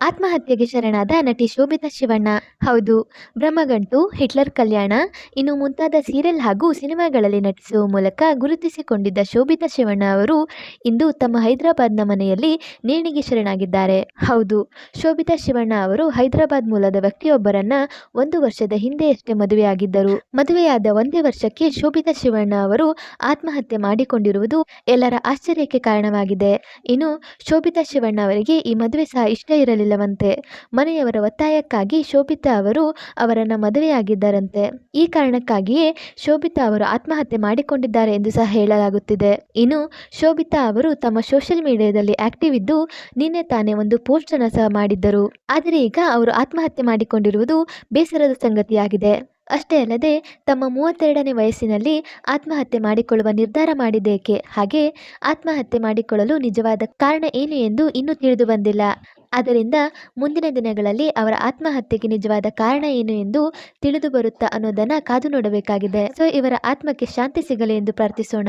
ಆತ್ಮಹತ್ಯೆಗೆ ಶರಣಾದ ನಟಿ ಶೋಭಿತಾ ಶಿವಣ್ಣ. ಹೌದು, ಬ್ರಹ್ಮಗಂಟು, ಹಿಟ್ಲರ್ ಕಲ್ಯಾಣ, ಇನ್ನು ಮುಂತಾದ ಸೀರಿಯಲ್ ಹಾಗೂ ಸಿನಿಮಾಗಳಲ್ಲಿ ನಟಿಸುವ ಮೂಲಕ ಗುರುತಿಸಿಕೊಂಡಿದ್ದ ಶೋಭಿತಾ ಶಿವಣ್ಣ ಅವರು ಇಂದು ತಮ್ಮ ಹೈದರಾಬಾದ್ನ ಮನೆಯಲ್ಲಿ ನೇಣಿಗೆ ಶರಣಾಗಿದ್ದಾರೆ. ಹೌದು, ಶೋಭಿತಾ ಶಿವಣ್ಣ ಅವರು ಹೈದರಾಬಾದ್ ಮೂಲದ ವ್ಯಕ್ತಿಯೊಬ್ಬರನ್ನ ಒಂದು ವರ್ಷದ ಹಿಂದೆಯಷ್ಟೇ ಮದುವೆಯಾಗಿದ್ದರು ಮದುವೆಯಾದ ಒಂದೇ ವರ್ಷಕ್ಕೆ ಶೋಭಿತಾ ಶಿವಣ್ಣ ಅವರು ಆತ್ಮಹತ್ಯೆ ಮಾಡಿಕೊಂಡಿರುವುದು ಎಲ್ಲರ ಆಶ್ಚರ್ಯಕ್ಕೆ ಕಾರಣವಾಗಿದೆ. ಇನ್ನು ಶೋಭಿತಾ ಶಿವಣ್ಣ ಅವರಿಗೆ ಈ ಮದುವೆ ಸಹ ಇಷ್ಟ ಇರಲಿಲ್ಲವಂತೆ ಮನೆಯವರ ಒತ್ತಾಯಕ್ಕಾಗಿ ಶೋಭಿತಾ ಅವರು ಅವರನ್ನು ಮದುವೆಯಾಗಿದ್ದರಂತೆ. ಈ ಕಾರಣಕ್ಕಾಗಿಯೇ ಶೋಭಿತಾ ಅವರು ಆತ್ಮಹತ್ಯೆ ಮಾಡಿಕೊಂಡಿದ್ದಾರೆ ಎಂದು ಸಹ ಹೇಳಲಾಗುತ್ತಿದೆ. ಇನ್ನು ಶೋಭಿತಾ ಅವರು ತಮ್ಮ ಸೋಷಿಯಲ್ ಮೀಡಿಯಾದಲ್ಲಿ ಆಕ್ಟಿವ್ ಇದ್ದು ನಿನ್ನೆ ತಾನೇ ಒಂದು ಪೋಸ್ಟ್ ಅನ್ನು ಸಹ ಮಾಡಿದ್ದರು. ಆದರೆ ಈಗ ಅವರು ಆತ್ಮಹತ್ಯೆ ಮಾಡಿಕೊಂಡಿರುವುದು ಬೇಸರದ ಸಂಗತಿಯಾಗಿದೆ. ಅಷ್ಟೇ ಅಲ್ಲದೆ ತಮ್ಮ ಮೂವತ್ತೆರಡನೇ ವಯಸ್ಸಿನಲ್ಲಿ ಆತ್ಮಹತ್ಯೆ ಮಾಡಿಕೊಳ್ಳುವ ನಿರ್ಧಾರ ಮಾಡಿದ್ದೇಕೆ? ಹಾಗೆ ಆತ್ಮಹತ್ಯೆ ಮಾಡಿಕೊಳ್ಳಲು ನಿಜವಾದ ಕಾರಣ ಏನು ಎಂದು ಇನ್ನೂ ತಿಳಿದು ಬಂದಿಲ್ಲ. ಆದ್ದರಿಂದ ಮುಂದಿನ ದಿನಗಳಲ್ಲಿ ಅವರ ಆತ್ಮಹತ್ಯೆಗೆ ನಿಜವಾದ ಕಾರಣ ಏನು ಎಂದು ತಿಳಿದು ಬರುತ್ತಾ ಅನ್ನೋದನ್ನ ಕಾದು ನೋಡಬೇಕಾಗಿದೆ. ಸೊ ಇವರ ಆತ್ಮಕ್ಕೆ ಶಾಂತಿ ಸಿಗಲಿ ಎಂದು ಪ್ರಾರ್ಥಿಸೋಣ.